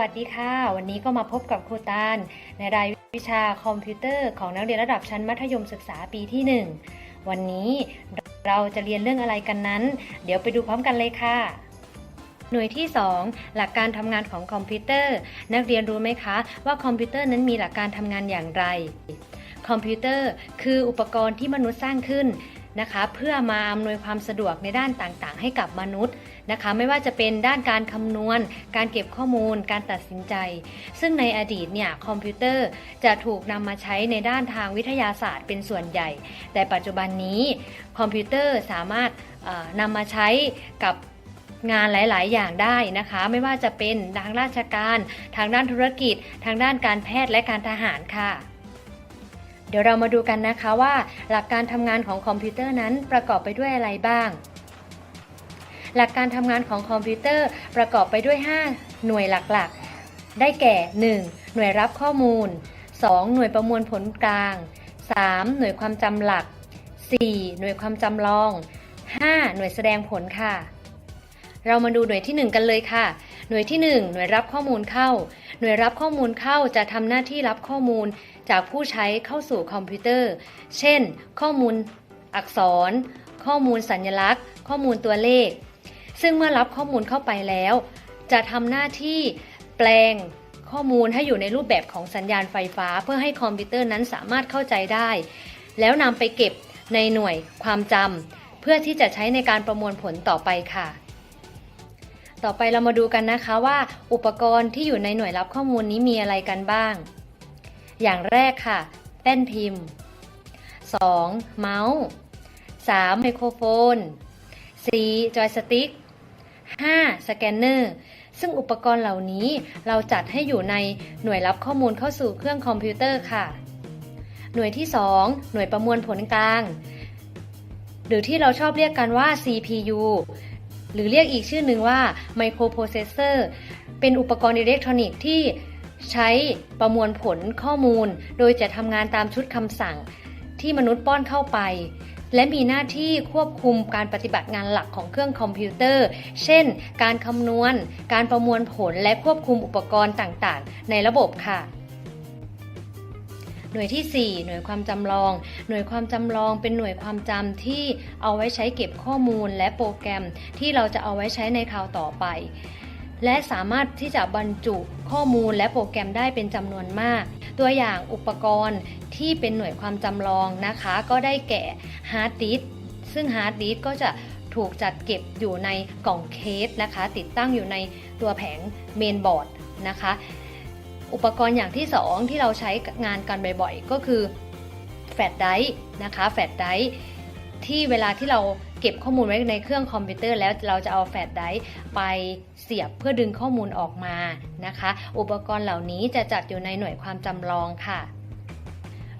วัสดีค่ะ วันนี้ก็มาพบกับครูตาลในรายวิชาคอมพิวเตอร์ของนักเรียนระดับชั้นมัธยมศึกษาปีที่ 1 วันนี้เราจะเรียนเรื่องอะไรกันนั้น เดี๋ยวไปดูพร้อมกันเลยค่ะ หน่วยที่ 2 หลักการทำงานของคอมพิวเตอร์ นักเรียนรู้ไหมคะว่าคอมพิวเตอร์นั้นมีหลักการทำงานอย่างไร คอมพิวเตอร์คืออุปกรณ์ที่มนุษย์สร้างขึ้น นะคะ เพื่อมาอำนวยความสะดวกในด้านต่างๆ ให้กับมนุษย์นะคะ ไม่ว่าจะเป็นด้านการคำนวณ การเก็บข้อมูล การตัดสินใจ ซึ่งในอดีตเนี่ยคอมพิวเตอร์จะถูกนำมาใช้ในด้านทางวิทยาศาสตร์เป็นส่วนใหญ่ แต่ปัจจุบันนี้คอมพิวเตอร์สามารถนำมาใช้กับงานหลาย ๆ อย่างได้นะคะ ไม่ว่าจะเป็นทางราชการ ทางด้านธุรกิจ ทางด้านการแพทย์และการทหารค่ะ เดี๋ยวเรามาดูกันนะคะว่าหลักการทำงานของคอมพิวเตอร์นั้นประกอบไปด้วยอะไรบ้าง หลักการทำงานของคอมพิวเตอร์ประกอบไปด้วย 5 หน่วยหลักๆ ได้แก่ 1. หน่วยรับข้อมูล 2. หน่วยประมวลผลกลาง 3. หน่วยความจำหลัก 4. หน่วยความจำลอง 5. หน่วยแสดงผลค่ะ เรามาดูหน่วยที่ 1 กันเลยค่ะ หน่วยที่ 1 หน่วยรับข้อมูลเข้า หน่วยรับข้อมูลเข้าจะทำหน้าที่รับข้อมูล จากผู้ใช้เข้าสู่คอมพิวเตอร์ เช่น ข้อมูลอักษร ข้อมูลสัญลักษณ์ ข้อมูลตัวเลข ซึ่งเมื่อรับข้อมูลเข้าไปแล้ว จะทำหน้าที่แปลงข้อมูลให้อยู่ในรูปแบบของสัญญาณไฟฟ้า เพื่อให้คอมพิวเตอร์นั้นสามารถเข้าใจได้ แล้วนำไปเก็บในหน่วยความจำเพื่อที่จะใช้ในการประมวลผลต่อไปค่ะ ต่อไปเรามาดูกันนะคะว่า อุปกรณ์ที่อยู่ในหน่วยรับข้อมูลนี้มีอะไรกันบ้าง อย่างแรกค่ะ แป้นพิมพ์ 2. เมาส์ 3. ไมโครโฟน 4. จอยสติ๊ก 5. สแกนเนอร์ ซึ่งอุปกรณ์เหล่านี้เราจัดให้อยู่ในหน่วยรับข้อมูลเข้าสู่เครื่องคอมพิวเตอร์ค่ะ หน่วยที่ 2 หน่วยประมวลผลกลาง หรือที่เราชอบเรียกกันว่า CPU หรือเรียกอีกชื่อหนึ่งว่า Microprocessor เป็นอุปกรณ์อิเล็กทรอนิกส์ที่ ใช้ประมวลผลข้อมูล โดยจะทำงานตามชุดคำสั่งที่มนุษย์ป้อนเข้าไป และมีหน้าที่ควบคุมการปฏิบัติงานหลักของเครื่องคอมพิวเตอร์ เช่น การคำนวณ การประมวลผลและควบคุมอุปกรณ์ต่างๆ ในระบบค่ะหน่วยที่ 4 หน่วยความจำลอง หน่วยความจำลองเป็นหน่วยความจำที่เอาไว้ใช้เก็บข้อมูลและโปรแกรมที่เราจะเอาไว้ใช้ในคราวต่อไป และสามารถที่จะบรรจุข้อมูลและโปรแกรมได้เป็นจำนวนมาก ตัวอย่างอุปกรณ์ที่เป็นหน่วยความจำลองนะคะ ก็ได้แก่ฮาร์ดดิสซึ่งฮาร์ดดิสก์ก็จะถูกจัดเก็บอยู่ในกล่องเคสนะคะ ติดตั้งอยู่ในตัวแผงเมนบอร์ดนะคะ อุปกรณ์อย่างที่ 2 ที่เราใช้งานกันบ่อยๆ ก็คือแฟลชไดร์นะคะแฟลชไดร์ที่เวลาที่เรา เก็บข้อมูลไว้ในเครื่องคอมพิวเตอร์แล้วเราจะเอาแฟลชไดร์ไปเสียบเพื่อดึงข้อมูลออกมานะคะ อุปกรณ์เหล่านี้จะจัดอยู่ในหน่วยความจำลองค่ะ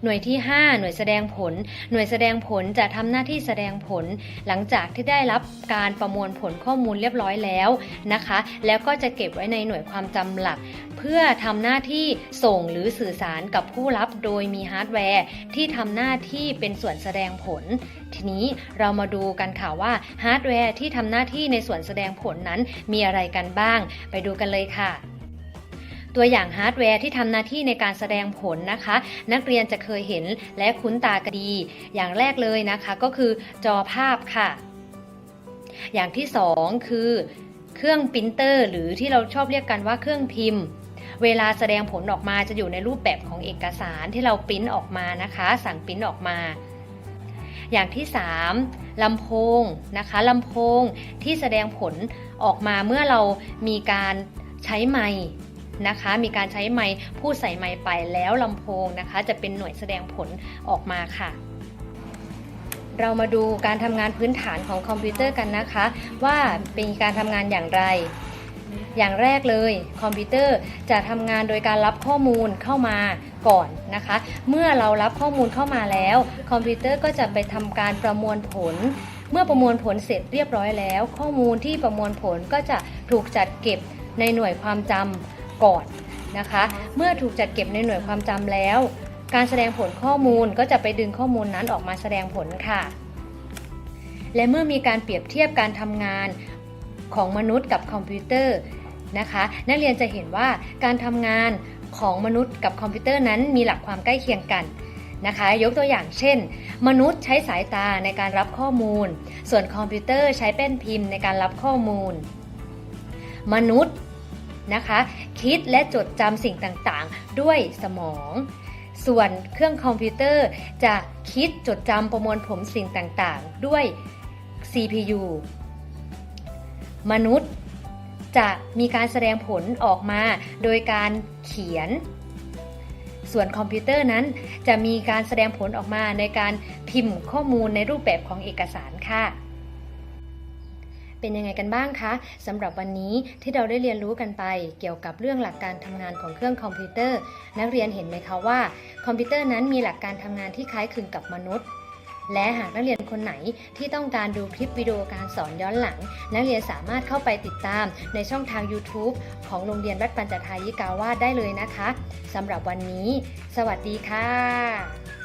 หน่วยที่ 5 หน่วยแสดงผล หน่วยแสดงผลจะทำหน้าที่แสดงผล หลังจากที่ได้รับการประมวลผลข้อมูลเรียบร้อยแล้วนะคะ แล้วก็จะเก็บไว้ในหน่วยความจำหลัก เพื่อทำหน้าที่ส่งหรือสื่อสารกับผู้รับโดยมีฮาร์ดแวร์ที่ทำหน้าที่เป็นส่วนแสดงผล ทีนี้เรามาดูกันค่ะว่าฮาร์ดแวร์ที่ทำหน้าที่ในส่วนแสดงผลนั้นมีอะไรกันบ้าง ไปดูกันเลยค่ะตัวอย่างฮาร์ดแวร์ที่ทำหน้าที่ในการแสดงผลนะคะ นักเรียนจะเคยเห็นและคุ้นตากนดี อย่างแรกเลยนะคะก็คือจอภาพค่ะ อย่างที่สองคือ เครื่องปรินเตอร์ หรือที่เราชอบเรียกกันว่าเครื่องพิมพ์ เวลาแสดงผลออกมาจะอยู่ในรูปแบบของเอกสารที่เราปริ้นออกมานะคะ สั่งปริ้นออกมา อย่างที่ 3ลำโพงนะคะลำโพงที่แสดงผลออกมาเมื่อเรามีการใช้ไมค์นะคะ มีการใช้ไมค์พูดใส่ไมค์ไปแล้วลำโพงนะคะ จะเป็นหน่วยแสดงผลออกมาค่ะเรามาดูการทำงานพื้นฐานของคอมพิวเตอร์กันนะคะ ว่าเป็นการทำงานอย่างไร อย่างแรกเลยคอมพิวเตอร์จะทำงานโดยการรับข้อมูลเข้ามาก่อนนะคะ เมื่อเรารับข้อมูลเข้ามาแล้ว คอมพิวเตอร์ก็จะไปทำการประมวลผล เมื่อประมวลผลเสร็จเรียบร้อยแล้ว ข้อมูลที่ประมวลผลก็จะถูกจัดเก็บในหน่วยความจำก่อนนะคะ เมื่อถูกจัดเก็บในหน่วยความจำแล้ว การแสดงผลข้อมูลก็จะไปดึงข้อมูลนั้นออกมาแสดงผลค่ะและเมื่อมีการเปรียบเทียบการทำงาน ของมนุษย์กับคอมพิวเตอร์นะคะ นักเรียนจะเห็นว่าการทำงานของมนุษย์กับคอมพิวเตอร์นั้นมีหลักความใกล้เคียงกันนะคะ ยกตัวอย่างเช่น มนุษย์ใช้สายตาในการรับข้อมูล ส่วนคอมพิวเตอร์ใช้แป้นพิมพ์ในการรับข้อมูล มนุษย์นะคะคิดและจดจำสิ่งต่างๆ ด้วยสมอง ส่วนเครื่องคอมพิวเตอร์จะคิดจดจำประมวลผลสิ่งต่างๆ ด้วย CPU มนุษย์ จะมีการแสดงผลออกมาโดยการเขียน ส่วนคอมพิวเตอร์นั้น จะมีการแสดงผลออกมาในการพิมพ์ข้อมูลในรูปแบบของเอกสารค่ะเป็นยังไงกันบ้างคะสำหรับวันนี้ที่เราได้เรียนรู้กันไป เกี่ยวกับเรื่องหลักการทำงานของเครื่องคอมพิวเตอร์ นักเรียนเห็นไหมคะว่า คอมพิวเตอร์นั้นมีหลักการทำงานที่คล้ายคลึงกับมนุษย์ และหากนักเรียนคนไหนที่ต้องการดูคลิปวิดีโอการสอนย้อนหลัง นักเรียนสามารถเข้าไปติดตามในช่องทาง YouTube ของโรงเรียนวัดปัญจทายิกาวาดได้เลยนะคะสำหรับวันนี้ สวัสดีค่ะ